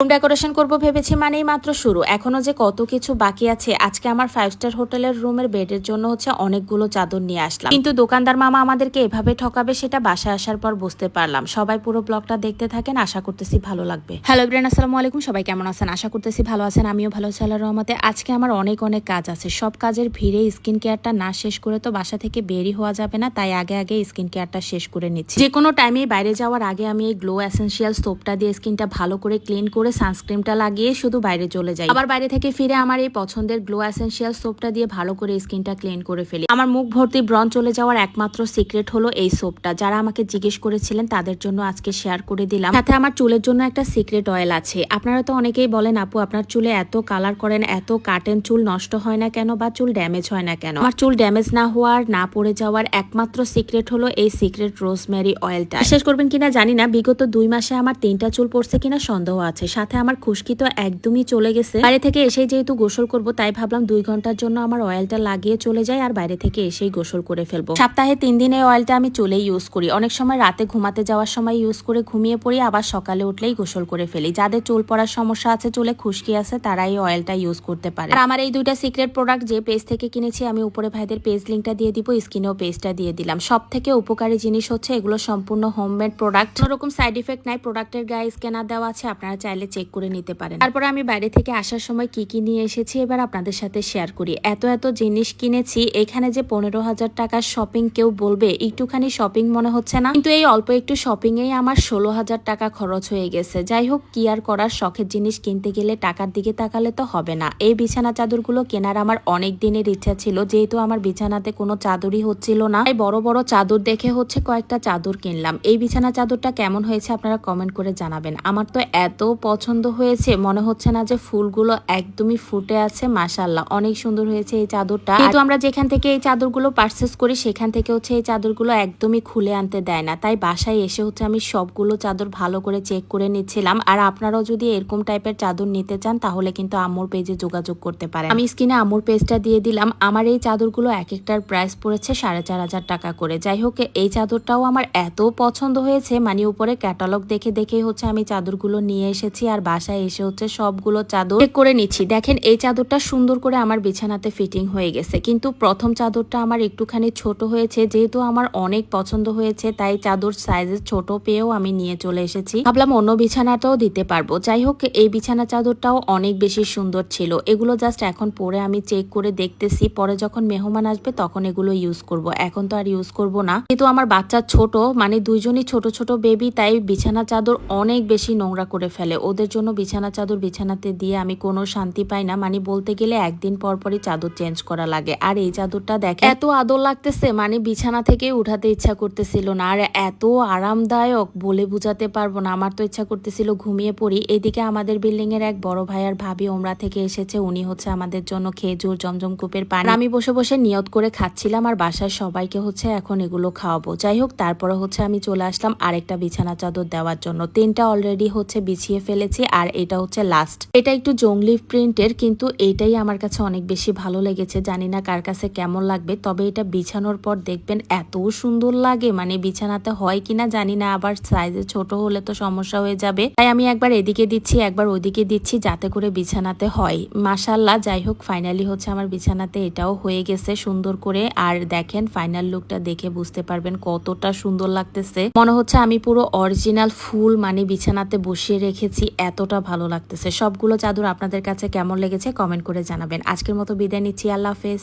Room decoration করব ভেবেছি মানেই মাত্র শুরু। এখনও যে কত কিছু বাকি আছে, আজকে আমার ফাইভ স্টার হোটেলের রুমের বেডের জন্য হচ্ছে অনেকগুলো চাদর নিয়ে আসলাম। কিন্তু দোকানদার মামা আমাদেরকে এভাবে ঠকাবে সেটা বাসায় আসার পর বুঝতে পারলাম। সবাই পুরো ব্লগটা দেখতে থাকেন, আশা করতেছি ভালো লাগবে। হ্যালো ব্রেন আসসালামু আলাইকুম, সবাই কেমন আছেন? আশা করতেছি ভালো আছেন, আমিও ভালো আছি রহমতে। আজকে আমার অনেক অনেক কাজ আছে, সব কাজের ভিড়ে স্কিন কেয়ারটা না শেষ করে তো বাসা থেকে বেরি হওয়া যাবে না, তাই আগে আগে স্কিন কেয়ারটা শেষ করে নিচ্ছি। যে কোনো টাইমে বাইরে যাওয়ার আগে আমি এই গ্লো এসেন্সিয়াল সোপটা দিয়ে স্কিনটা ভালো করে ক্লিন করে সানস্ক্রিনটা লাগিয়ে শুধু বাইরে চলে যাই। আবার বাইরে থেকে ফিরে আমার এই পছন্দের গ্লো এসেন্সিয়াল সোপটা দিয়ে ভালো করে স্কিনটা ক্লিন করে ফেলি। আমার মুখ ভর্তি ব্রন চলে যাওয়ার একমাত্র সিক্রেট হলো এই সোপটা যারা আমাকে জিজ্ঞেস করেছিলেন, তাদের জন্য আজকে শেয়ার করে দিলাম। সাথে আমার চুলের জন্য একটা সিক্রেট অয়েল আছে। আপনারা তো অনেকেই বলেন, আপু, আপনার চুলে এত কালার করেন, এত কাটেন চুল নষ্ট হয় না কেন বা চুল ড্যামেজ হয় না কেন? আমার চুল ড্যামেজ না হওয়ার, না পড়ে যাওয়ার একমাত্র সিক্রেট হলো এই সিক্রেট রোজমেরি অয়েলটা বিশ্বাস করবেন কিনা জানি না, বিগত দুই মাসে আমার তিনটা চুল পড়ছে কিনা সন্দেহ আছে। সাথে আমার খুশকি তো একদমই চলে গেছে। বাইরে থেকে এসে যেহেতু গোসল করব, তাই ভাবলাম দুই ঘণ্টার জন্য আমার অয়েলটা লাগিয়ে চলে যায় আর বাইরে থেকে এসেই গোসল করে ফেলব। সপ্তাহে তিন দিন এই অয়েলটা আমি চলে ইউজ করি। অনেক সময় রাতে ঘুমাতে যাওয়ার সময় ইউজ করে ঘুমিয়ে পড়ি, আবার সকালে উঠলেই গোসল করে ফেলি। যাদের চুল পড়ার সমস্যা আছে, চুলে খুশকি আছে তারা এই অয়েলটা ইউজ করতে পারে। আর আমার এই দুইটা সিক্রেট প্রোডাক্ট যে পেজ থেকে কিনেছি, আমি উপরে ভাইদের পেজ লিঙ্কটা দিয়ে দিব স্কিনেও পেজটা দিয়ে দিলাম। সব থেকে উপকারী জিনিস হচ্ছে, এগুলো সম্পূর্ণ হোমমেড প্রোডাক্ট কোনো রকম সাইড ইফেক্ট নাই প্রোডাক্টের গায়ে স্ক্যানার দেওয়া আছে, আপনারা চাইলে চেক করে নিতে পারেন। তারপরে আমি বাইরে থেকে আসার সময় কি কি নিয়ে এসেছি এবার আপনাদের সাথে শেয়ার করি। এত এত জিনিস কিনেছি, এখানে যে পনেরো হাজার টাকার শপিং কেউ বলবে, একটুখানি শপিং মনে হচ্ছে না। কিন্তু এই অল্প একটু শপিং এই আমার ষোলো হাজার টাকা খরচ হয়ে গেছে। যাই হোক, কি আর করার, শখের জিনিস কিনতে গেলে টাকার দিকে তাকালে তো হবে না। এই বিছানা চাদরগুলো কেনার আমার অনেক দিনের ইচ্ছা ছিল, যেহেতু আমার বিছানাতে কোনো চাদরই হচ্ছিল না। তাই বড় বড় চাদর দেখে হচ্ছে কয়েকটা চাদর কিনলাম। এই বিছানা চাদরটা কেমন হয়েছে আপনারা কমেন্ট করে জানাবেন। আমার তো এত পছন্দ হয়েছে, মনে হচ্ছে না যে ফুলগুলো একদমই ফুটে আছে মাসাল্লাহ অনেক সুন্দর হয়েছে এই চাদরটা। কিন্তু আমরা যেখান থেকে এই চাদরগুলো পারচেস করি, সেখান থেকে হচ্ছে এই চাদরগুলো একদমই খুলে আনতে দেয় না। তাই বাসায় এসে হচ্ছে আমি সবগুলো চাদর ভালো করে চেক করে নিচ্ছিলাম। আর আপনারাও যদি এরকম টাইপের চাদর নিতে চান, তাহলে কিন্তু আম্মুর পেজে যোগাযোগ করতে পারেন। আমি স্ক্রিনে আম্মুর পেজটা দিয়ে দিলাম। আমার এই চাদরগুলো এক একটার প্রাইস পড়েছে সাড়ে চার হাজার টাকা করে। যাই হোক, এই চাদরটাও আমার এত পছন্দ হয়েছে মানে উপরে ক্যাটালগ দেখে দেখে হচ্ছে আমি চাদরগুলো নিয়ে এসেছি। আর বাসায় এসে হচ্ছে সবগুলো চাদর চেক করে নিচ্ছি। দেখেন, এই চাদরটা সুন্দর করে আমার বিছানাতে ফিটিং হয়ে গেছে। কিন্তু প্রথম চাদরটা আমার একটুখানি ছোট হয়েছে, যেহেতু আমার অনেক পছন্দ হয়েছে, তাই চাদর সাইজে ছোট পেয়েও আমি নিয়ে চলে এসেছি। ভাবলাম অন্য বিছানাটাও দিতে পারব। যাই হোক, এই বিছানা চাদরটাও অনেক বেশি সুন্দর ছিল। এগুলো জাস্ট এখন পরে আমি চেক করে দেখতেছি। পরে যখন মেহমান আসবে, তখন এগুলো ইউজ করব। এখন তো আর ইউজ করব না। কিন্তু আমার বাচ্চা ছোট মানে দুইজনই ছোট ছোট বেবি তাই বিছানা চাদর অনেক বেশি নোংরা করে ফেলে। ওদের জন্য বিছানা চাদর বিছানাতে দিয়ে আমি কোনো শান্তি পাই না। মানে বলতে গেলে একদিন পর পরই চাদর চেঞ্জ করা লাগে। আর এই চাদরটা দেখে এত আদর লাগতেছে মানে বিছানা থেকে উঠাতে ইচ্ছা করতেছিল না। আর এত আরামদায়ক বলে বুঝাতে পারব না। আমার তো ইচ্ছা করতেছিল ঘুমিয়ে পড়ি। এদিকে আমাদের বিল্ডিং এর এক বড় ভাই আর ভাবি ওমরা থেকে এসেছে। উনি হচ্ছে আমাদের জন্য খেজুর, জমজম কূপের পানি। আমি বসে বসে নিয়ত করে খাচ্ছিলাম আর বাসার সবাইকে হচ্ছে এখন এগুলো খাওয়াবো। যাই হোক, তারপরে হচ্ছে আমি চলে আসলাম আরেকটা বিছানা চাদর দেওয়ার জন্য। তিনটা অলরেডি হচ্ছে বিছিয়ে ফেলেছি আর এটা হচ্ছে লাস্ট এটা একটু জংলি প্রিন্টের, কিন্তু এটাই আমার কাছে অনেক বেশি ভালো লেগেছে। জানি না কার কাছে কেমন লাগবে, তবে এটা বিছানোর পর দেখবেন এত সুন্দর লাগে। মানে বিছানাতে হয় কিনা জানি না, আবার সাইজে ছোট হলে তো সমস্যা হয়ে যাবে। তাই আমি একবার এদিকে দিচ্ছি, একবার ওদিকে দিচ্ছি যাতে করে বিছানাতে হয়। মাসাল্লাহ যাই হোক ফাইনালি হচ্ছে আমার বিছানাতে এটাও হয়ে গেছে সুন্দর করে। আর দেখেন ফাইনাল লুকটা দেখে বুঝতে পারবেন কতটা সুন্দর লাগতেছে। মনে হচ্ছে আমি পুরো অরিজিনাল ফুল মানে বিছানাতে বসিয়ে রেখেছি। এতটা ভালো লাগতেছে। সবগুলো চাদর আপনাদের কাছে কেমন লেগেছে কমেন্ট করে জানাবেন। আজকের মতো বিদায় নিচ্ছি। আল্লাহ হাফেজ।